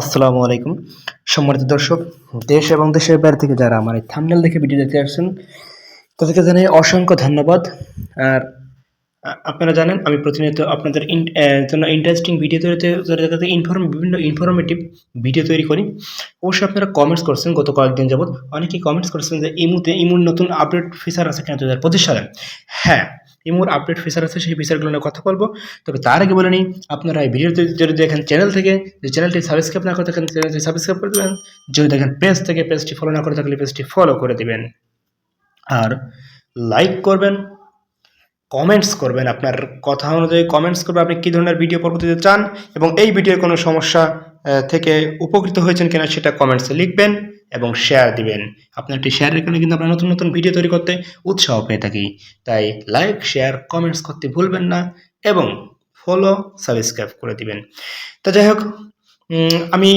আসসালামু আলাইকুম। সম্মানিত দর্শক, দেশ এবং দেশের বাইরে থেকে যারা আমার এই থামনেল দেখে ভিডিও দেখতে আসছেন, তাদেরকে জানাই অসংখ্য ধন্যবাদ। আর আপনারা জানেন, আমি প্রতিনিয়ত আপনাদের জন্য ইন্টারেস্টিং ভিডিও তৈরিতে যাতে ইনফর্ম বিভিন্ন ইনফরমেটিভ ভিডিও তৈরি করি। অবশ্যই আপনারা কমেন্টস করছেন গত কয়েকদিন যাবত অনেকেই কমেন্টস করছেন যে ইমুতে ইমুর নতুন আপডেট ফিচার আছে কিনা দু হাজার পঁচিশ সালে। হ্যাঁ ইমুর আপডেট ফিচার আছে, সেই ফিচারগুলো নিয়ে কথা বলব। তবে তার আগে বলে নিই, আপনারা এই ভিডিওতে যদি দেখেন চ্যানেল থেকে, যে চ্যানেলটি সাবস্ক্রাইব না করে থাকেন চ্যানেলটি সাবস্ক্রাইব করে দেবেন। যদি দেখেন পেজ থেকে পেজটি ফলো না করে থাকলে পেজটি ফলো করে দেবেন। আর লাইক করবেন কমেন্টস করবেন আপনার কথা অনুযায়ী কমেন্টস করবেন, আপনি কী ধরনের ভিডিও পরবর্তীতে চান, এবং এই ভিডিওর কোনো সমস্যা থেকে উপকৃত হয়েছেন কিনা সেটা কমেন্টসে লিখবেন এবং শেয়ার দিবেন। আপনার একটি শেয়ারের কারণে কিন্তু আমরা নতুন নতুন ভিডিও তৈরি করতে উৎসাহ পেয়ে থাকি। তাই লাইক শেয়ার কমেন্টস করতে ভুলবেন না এবং ফলো সাবস্ক্রাইব করে দিবেন। তো যাই হোক আমি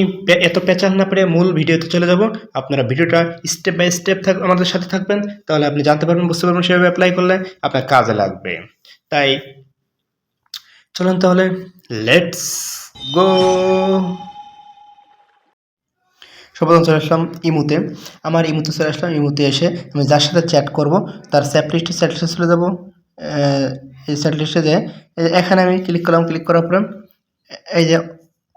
এত পেঁচাল না পেরে মূল ভিডিওতে চলে যাব। আপনারা ভিডিওটা স্টেপ বাই স্টেপ থাক আমাদের সাথে থাকবেন। তাহলে আপনি জানতে পারবেন, বুঝতে পারবেন সেভাবে অ্যাপ্লাই করলে আপনার কাজে লাগবে। তাই চলুন তাহলে লেটস গো সর্বপ্রথম চলে আসলাম ইমুতে। আমার ইমুতে চলে আসলাম, ইমুতে এসে আমি যার সাথে চ্যাট করব, তার স্যাপ লিস্টে চ্যাট লিস্টে চলে যাব। এই লিস্টে যে এখানে আমি ক্লিক করলাম ক্লিক করার পরে এই যে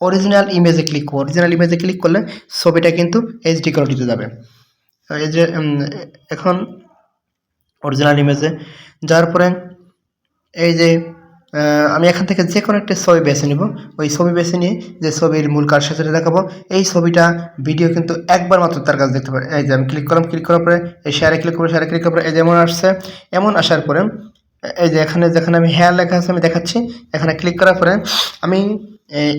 অরিজিনাল ইমেজে ক্লিক করব। অরিজিনাল ইমেজে ক্লিক করলে ছবিটা কিন্তু এইচডি কোয়ালিটিতে যাবে। এই যে এখন অরিজিনাল ইমেজে যার পরে এই যে আমি এখান থেকে যে কোনো একটা ছবি বেছে নিব। ওই ছবি বেছে নিয়ে যে ছবির মূল কার সাথে দেখাবো। এই ছবিটা ভিডিও কিন্তু একবার মাত্র তার কাছে দেখতে পারে। এই যে আমি ক্লিক করলাম ক্লিক করার পরে এই শেয়ারে ক্লিক করব শেয়ারে ক্লিক করার পরে এই যেমন আসছে। এমন আসার পরে এই যে এখানে যেখানে আমি হেয়ার লেখা আছে আমি দেখাচ্ছি। এখানে ক্লিক করার পরে আমি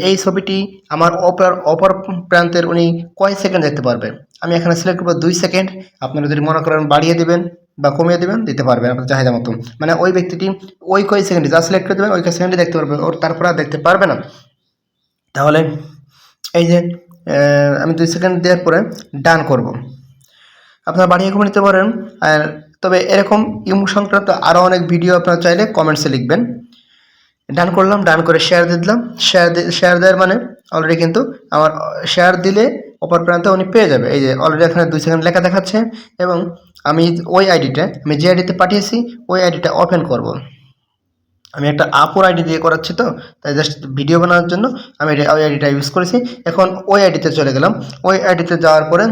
এই ছবিটি আমার অপর অপর প্রান্তের উনি কয় সেকেন্ড দেখতে পারবে? আমি এখানে সিলেক্ট করব দুই সেকেন্ড আপনারা যদি মনে করেন বাড়িয়ে দিবেন। বা কমিয়ে দেবেন, দিতে পারবেন আপনার চাহিদা মতো। মানে ওই ব্যক্তিটি ওই কয় সেকেন্ডে যা সিলেক্ট করে দেবেন, ওই কয় সেকেন্ডে দেখতে পারবে, ওর তারপর আর দেখতে পারবে না। তাহলে এই যে আমি দুই সেকেন্ড দেওয়ার পরে ডান করব। আপনারা বাড়িয়ে কমে নিতে পারেন, আর তবে এরকম ইমো সংক্রান্ত আরও অনেক ভিডিও আপনারা চাইলে কমেন্টসে লিখবেন। ডান করলাম ডান করে শেয়ার দিয়ে দিলাম। শেয়ার শেয়ার দেওয়ার মানে অলরেডি কিন্তু আমার শেয়ার দিলে অপর প্রান্তে উনি পেয়ে যাবে। এই যে অলরেডি এখানে দুই সেকেন্ড লেখা দেখাচ্ছে, এবং আমি ওই আইডিটা আমি যে আইডিতে পাঠিয়েছি, ওই আইডিটা ওপেন করব। আমি একটা আপুর আইডি দিয়ে করাচ্ছি তো, তাই জাস্ট ভিডিও বানানোর জন্য আমি ওই আইডিটা ইউজ করেছি। এখন ওই আইডিতে চলে গেলাম। ওই আইডিতে যাওয়ার পরে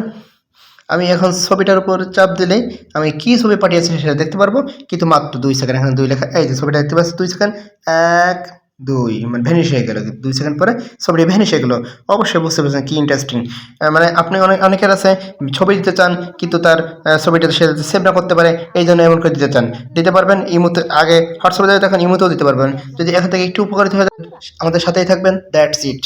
আমি এখন ছবিটার উপর চাপ দিলেই আমি কি ছবি পাঠিয়েছি সেটা দেখতে পারব। কিন্তু মাত্র দুই সেকেন্ড, এখানে দুই লেখা এই যে ছবিটা দেখতে পাচ্ছি, দুই সেকেন্ড, এক দুই মানে ভ্যানিশ হয়ে গেল। দুই সেকেন্ড পরে ছবিটি ভ্যানিশ হয়ে গেলো। অবশ্যই বুঝতে পারছেন কি ইন্টারেস্টিং মানে আপনি অনেক অনেকের আছে, ছবি দিতে চান, কিন্তু তার ছবিটা সে সেভ না করতে পারে, এই জন্য এমন করে দিতে চান। দিতে পারবেন ইমুতে আগে হোয়াটসঅ্যাপে যাবে তখন ইমুতেও দিতে পারবেন। যদি এখান থেকে একটু উপকারিত হয়ে আমাদের সাথেই থাকবেন দ্যাটস ইট